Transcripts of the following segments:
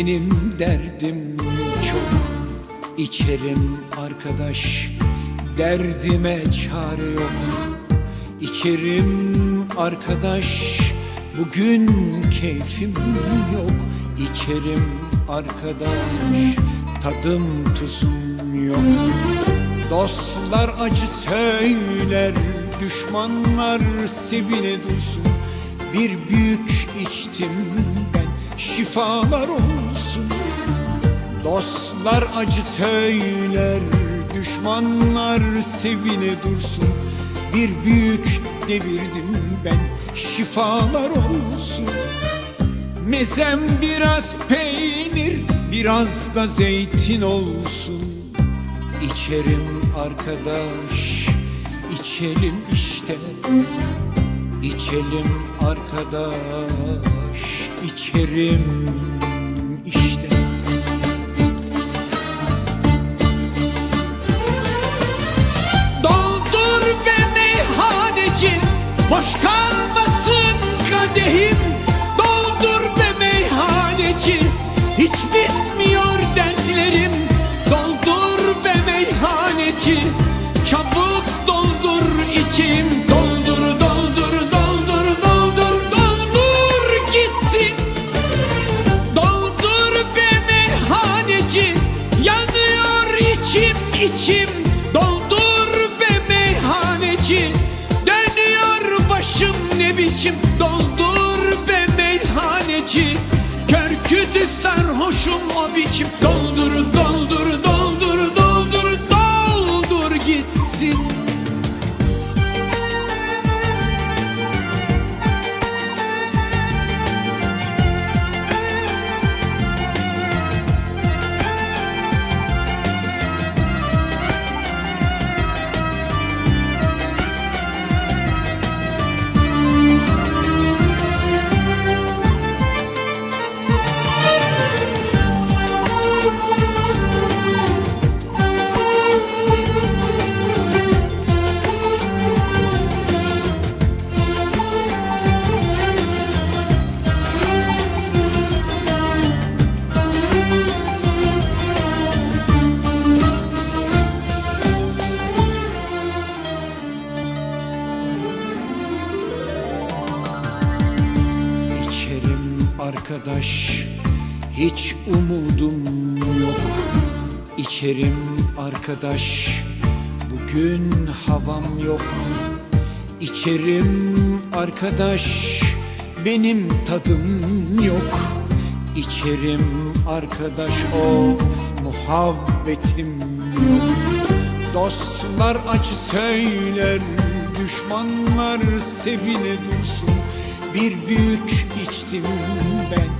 benim derdim çok. İçerim arkadaş. Derdime çare yok. İçerim arkadaş. Bugün keyfim yok. İçerim arkadaş. Tadım tuzum yok. Dostlar acı söyler düşmanlar sevine dursun Bir büyük içtim şifalar olsun. Dostlar acı söyler Düşmanlar sevine dursun. Bir büyük devirdim ben Şifalar olsun. Mezem biraz peynir Biraz da zeytin olsun. İçerim arkadaş içelim işte. İçelim arkadaş içerim işte. Doldur be meyhaneci Boş sarhoşum o biçim hiç umudum yok. İçerim arkadaş. Bugün havam yok. İçerim arkadaş. Benim tadım yok. İçerim arkadaş. Of muhabbetim yok. Dostlar acı söyler Düşmanlar sevine dursun. Bir büyük içtim ben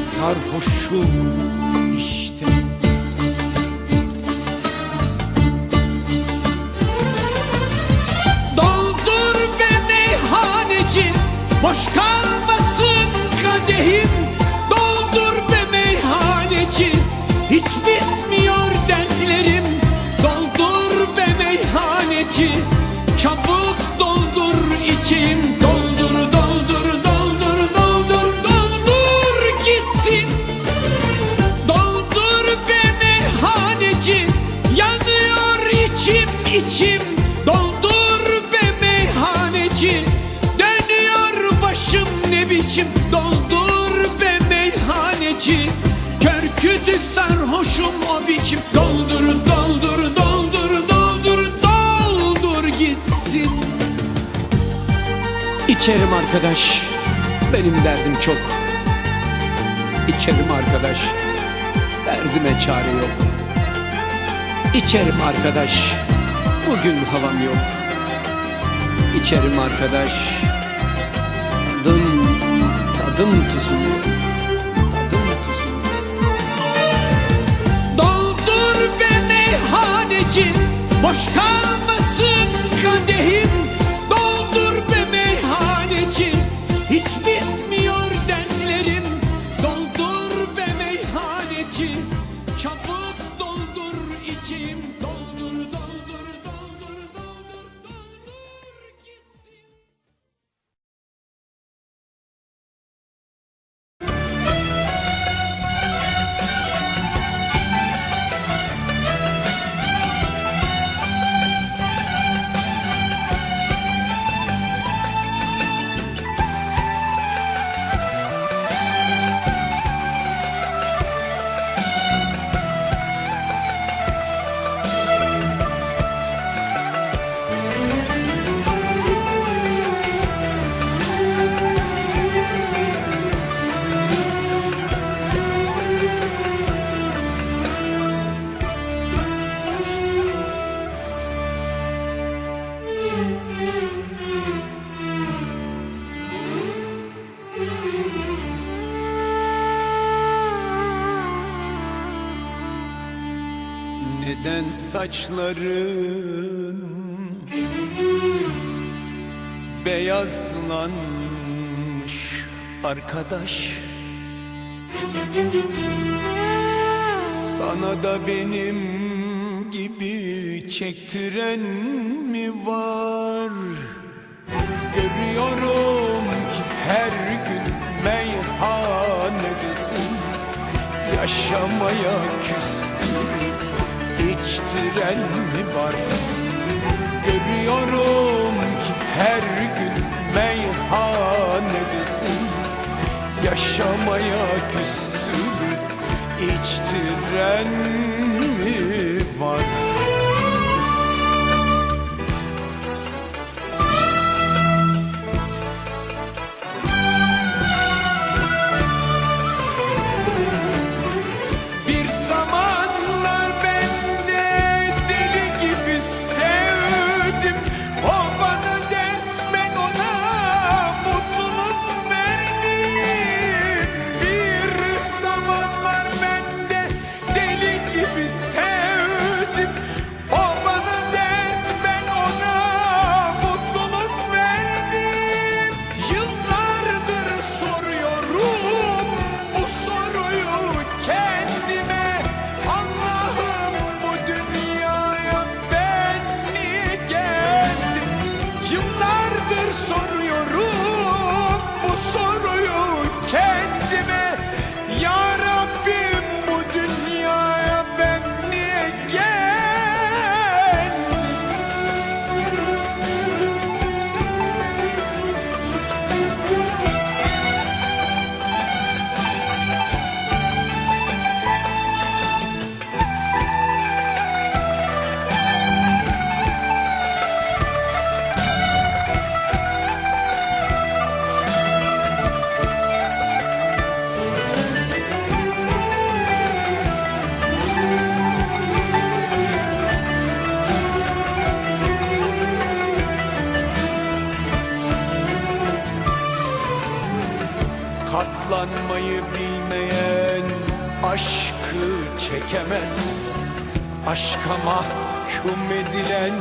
Sarhoşum işte. Doldur be meyhaneci Boş kalmasın kadehim. Doldur be meyhaneci Hiç bitmiyor içim Doldur be meyhaneci Dönüyor başım ne biçim Doldur be meyhaneci Kör kütük sarhoşum o biçim Doldur doldur doldur doldur doldur gitsin İçerim arkadaş, benim derdim çok. İçerim arkadaş, derdime çare yok. İçerim arkadaş, Bugün havam yok. İçerim arkadaş. Tadım, tadım tuzum yok Tadım tuzum Doldur beni hanecin Boş kalmasın kadehim. Saçların beyazlanmış arkadaş. Sana da benim gibi çektiren mi var? Görüyorum ki her gün meyhanedesin. Yaşamaya küstün içtiren mi var? Görüyorum ki her gün meyhanedesin Yaşamaya küstün içtiren mi edilen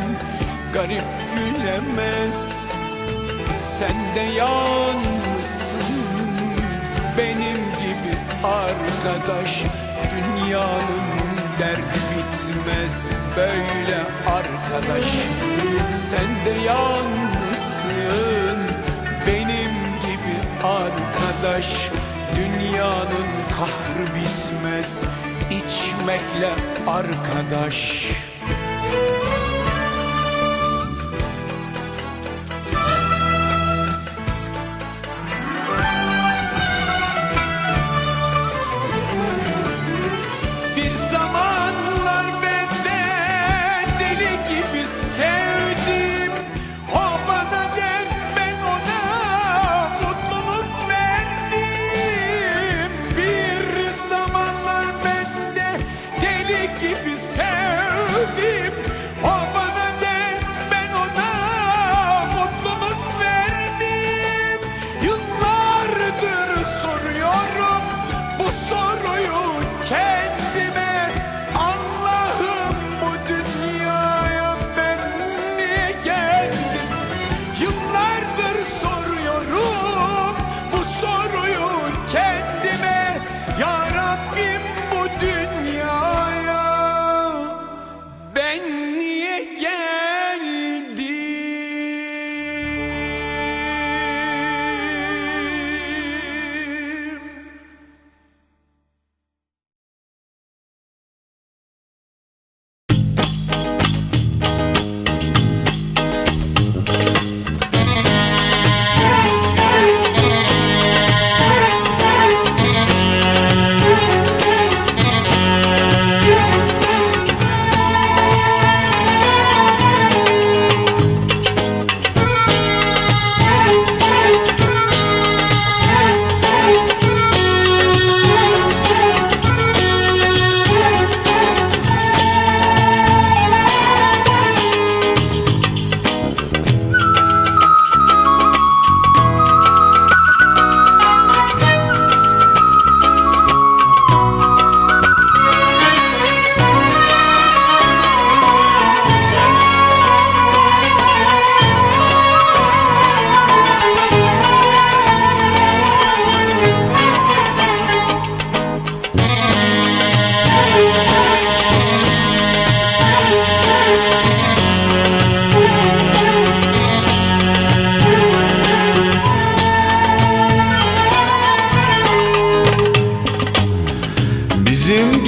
garip gülemez. Sen de yalnızsın benim gibi arkadaş. Dünyanın derdi bitmez böyle arkadaş. Sen de yalnızsın benim gibi arkadaş. Dünyanın kahrı bitmez içmekle arkadaş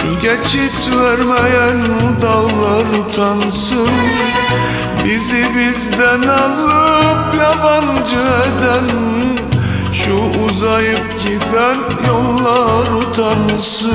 Şu geçit vermeyen dağlar utansın. Bizi bizden alıp yabancı eden Şu uzayıp giden yollar utansın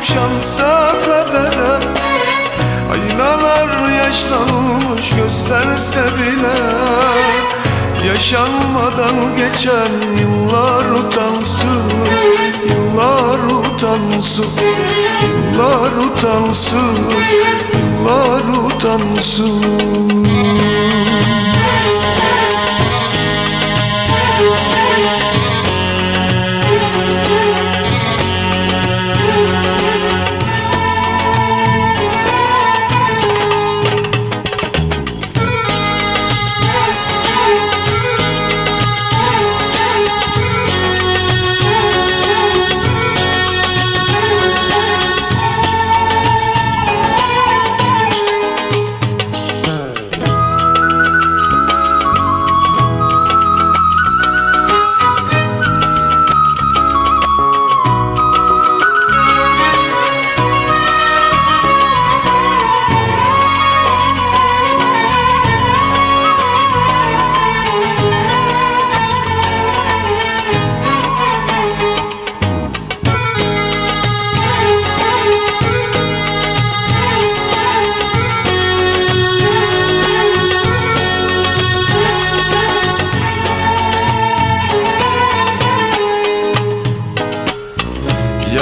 şansa kadere Aynalar yaşlanmış gösterse bile Yaşanmadan geçen yıllar utansın Yıllar utansın Yıllar utansın Yıllar utansın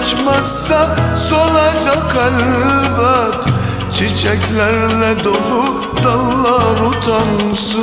açmazsa solacak elbet Çiçeklerle dolu dallar utansın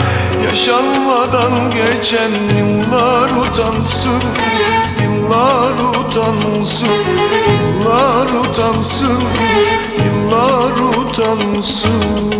Yaşanmadan geçen yıllar utansın Yıllar utansın Yıllar utansın Yıllar utansın